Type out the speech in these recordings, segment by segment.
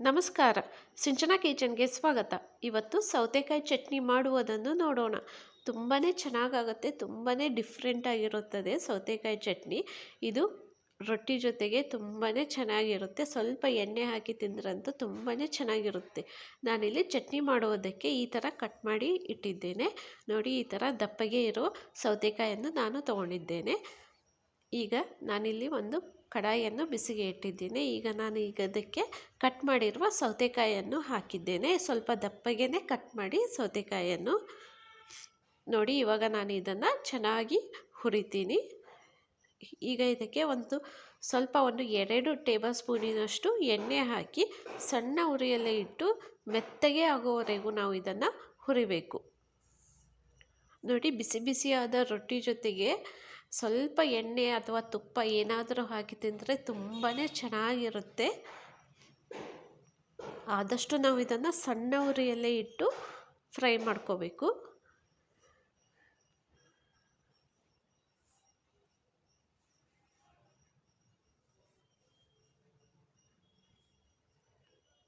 ನಮಸ್ಕಾರ. ಸಿಂಚನಾ ಕಿಚನ್ಗೆ ಸ್ವಾಗತ. ಇವತ್ತು ಸೌತೆಕಾಯಿ ಚಟ್ನಿ ಮಾಡುವುದನ್ನು ನೋಡೋಣ. ತುಂಬಾ ಚೆನ್ನಾಗಾಗುತ್ತೆ ತುಂಬಾ ಡಿಫ್ರೆಂಟಾಗಿರುತ್ತದೆ ಸೌತೆಕಾಯಿ ಚಟ್ನಿ. ಇದು ರೊಟ್ಟಿ ಜೊತೆಗೆ ತುಂಬಾ ಚೆನ್ನಾಗಿರುತ್ತೆ. ಸ್ವಲ್ಪ ಎಣ್ಣೆ ಹಾಕಿ ತಿಂದ್ರಂತೂ ತುಂಬಾ ಚೆನ್ನಾಗಿರುತ್ತೆ. ನಾನಿಲ್ಲಿ ಚಟ್ನಿ ಮಾಡುವುದಕ್ಕೆ ಈ ಥರ ಕಟ್ ಮಾಡಿ ಇಟ್ಟಿದ್ದೇನೆ. ನೋಡಿ, ಈ ಥರ ದಪ್ಪಗೆ ಇರೋ ಸೌತೆಕಾಯಿಯನ್ನು ನಾನು ತಗೊಂಡಿದ್ದೇನೆ. ಈಗ ನಾನಿಲ್ಲಿ ಒಂದು ಕಡಾಯಿಯನ್ನು ಬಿಸಿಗೆ ಇಟ್ಟಿದ್ದೀನಿ. ಈಗ ನಾನು ಈಗ ಅದಕ್ಕೆ ಕಟ್ ಮಾಡಿರುವ ಸೌತೆಕಾಯಿಯನ್ನು ಹಾಕಿದ್ದೇನೆ. ಸ್ವಲ್ಪ ದಪ್ಪಗೆ ಕಟ್ ಮಾಡಿ ಸೌತೆಕಾಯಿಯನ್ನು ನೋಡಿ, ಇವಾಗ ನಾನು ಇದನ್ನು ಚೆನ್ನಾಗಿ ಹುರಿತೀನಿ. ಈಗ ಇದಕ್ಕೆ ಒಂದು ಸ್ವಲ್ಪ ಒಂದು ಎರಡು ಟೇಬಲ್ ಸ್ಪೂನಿನಷ್ಟು ಎಣ್ಣೆ ಹಾಕಿ ಸಣ್ಣ ಉರಿಯಲ್ಲೇ ಇಟ್ಟು ಮೆತ್ತಗೆ ಆಗೋವರೆಗೂ ನಾವು ಇದನ್ನು ಹುರಿಬೇಕು. ನೋಡಿ, ಬಿಸಿ ಬಿಸಿಯಾದ ರೊಟ್ಟಿ ಜೊತೆಗೆ ಸ್ವಲ್ಪ ಎಣ್ಣೆ ಅಥವಾ ತುಪ್ಪ ಏನಾದರೂ ಹಾಕಿ ತಿಂದರೆ ತುಂಬಾ ಚೆನ್ನಾಗಿರುತ್ತೆ. ಆದಷ್ಟು ನಾವು ಇದನ್ನು ಸಣ್ಣ ಉರಿಯಲ್ಲೇ ಇಟ್ಟು ಫ್ರೈ ಮಾಡ್ಕೋಬೇಕು.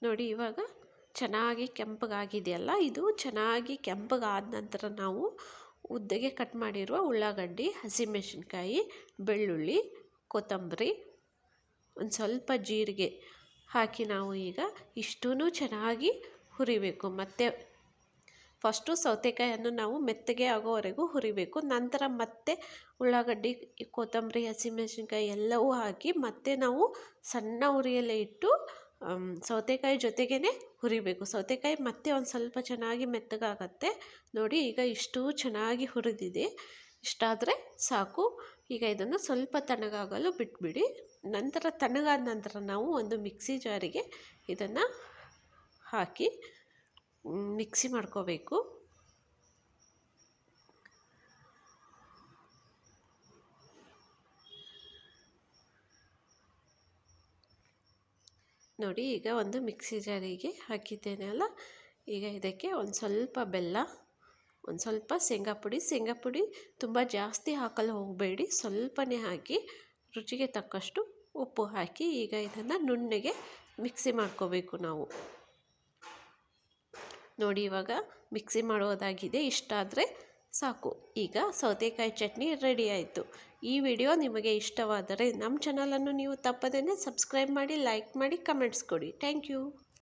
ನೋಡಿ ಇವಾಗ ಚೆನ್ನಾಗಿ ಕೆಂಪಗಾಗಿದೆಯಲ್ಲ, ಇದು ಚೆನ್ನಾಗಿ ಕೆಂಪಗಾದ ನಂತರ ನಾವು ಉದ್ದಗೆ ಕಟ್ ಮಾಡಿರುವ ಉಳ್ಳಾಗಡ್ಡಿ ಹಸಿಮೆಣಸಿನ್ಕಾಯಿ ಬೆಳ್ಳುಳ್ಳಿ, ಕೊತ್ತಂಬರಿ, ಒಂದು ಸ್ವಲ್ಪ ಜೀರಿಗೆ ಹಾಕಿ ನಾವು ಈಗ ಇಷ್ಟೂ ಚೆನ್ನಾಗಿ ಹುರಿಬೇಕು. ಮತ್ತು ಫಸ್ಟು ಸೌತೆಕಾಯನ್ನು ನಾವು ಮೆತ್ತಗೆ ಆಗೋವರೆಗೂ ಹುರಿಬೇಕು. ನಂತರ ಮತ್ತೆ ಉಳ್ಳಾಗಡ್ಡಿ, ಕೊತ್ತಂಬರಿ ಹಸಿಮೆಣಸಿನ್ಕಾಯಿ ಎಲ್ಲವೂ ಹಾಕಿ ಮತ್ತೆ ನಾವು ಸಣ್ಣ ಉರಿಯಲ್ಲೇ ಇಟ್ಟು ಸೌತೆಕಾಯಿ ಜೊತೆಗೇ ಹುರಿಬೇಕು. ಸೌತೆಕಾಯಿ ಮತ್ತೆ ಒಂದು ಸ್ವಲ್ಪ ಚೆನ್ನಾಗಿ ಮೆತ್ತಗಾಗತ್ತೆ. ನೋಡಿ, ಈಗ ಇಷ್ಟು ಚೆನ್ನಾಗಿ ಹುರಿದಿದೆ. ಇಷ್ಟಾದರೆ ಸಾಕು. ಈಗ ಇದನ್ನು ಸ್ವಲ್ಪ ತಣ್ಣಗಾಗಲು ಬಿಟ್ಬಿಡಿ. ನಂತರ ತಣ್ಣಗಾದ ನಂತರ ನಾವು ಒಂದು ಮಿಕ್ಸಿ ಜಾರಿಗೆ ಇದನ್ನು ಹಾಕಿ ಮಿಕ್ಸಿ ಮಾಡ್ಕೋಬೇಕು. ನೋಡಿ ಈಗ ಒಂದು ಮಿಕ್ಸಿ ಜಾರಿಗೆ ಹಾಕಿದ್ದೇನೆ ಅಲ್ಲ? ಈಗ ಇದಕ್ಕೆ ಒಂದು ಸ್ವಲ್ಪ ಬೆಲ್ಲ, ಒಂದು ಸ್ವಲ್ಪ ಶೇಂಗಾ ಪುಡಿ. ಶೇಂಗಾ ಪುಡಿ ತುಂಬ ಜಾಸ್ತಿ ಹಾಕಲು ಹೋಗಬೇಡಿ. ಸ್ವಲ್ಪನೇ ಹಾಕಿ ರುಚಿಗೆ ತಕ್ಕಷ್ಟು ಉಪ್ಪು ಹಾಕಿ ಈಗ ಇದನ್ನು ನುಣ್ಣಗೆ ಮಿಕ್ಸಿ ಮಾಡ್ಕೋಬೇಕು ನಾವು. ನೋಡಿ ಇವಾಗ ಮಿಕ್ಸಿ ಮಾಡೋದಾಗಿದೆ ಇಷ್ಟಾದರೆ ಸಾಕು. ಈಗ ಸೌತೆಕಾಯಿ ಚಟ್ನಿ ರೆಡಿ ಆಯಿತು. ಈ ವಿಡಿಯೋ ನಿಮಗೆ ಇಷ್ಟವಾದರೆ ನಮ್ಮ ಚಾನಲನ್ನು ನೀವು ತಪ್ಪದೇ ಸಬ್ಸ್ಕ್ರೈಬ್ ಮಾಡಿ, ಲೈಕ್ ಮಾಡಿ, ಕಮೆಂಟ್ಸ್ ಕೊಡಿ. Thank you.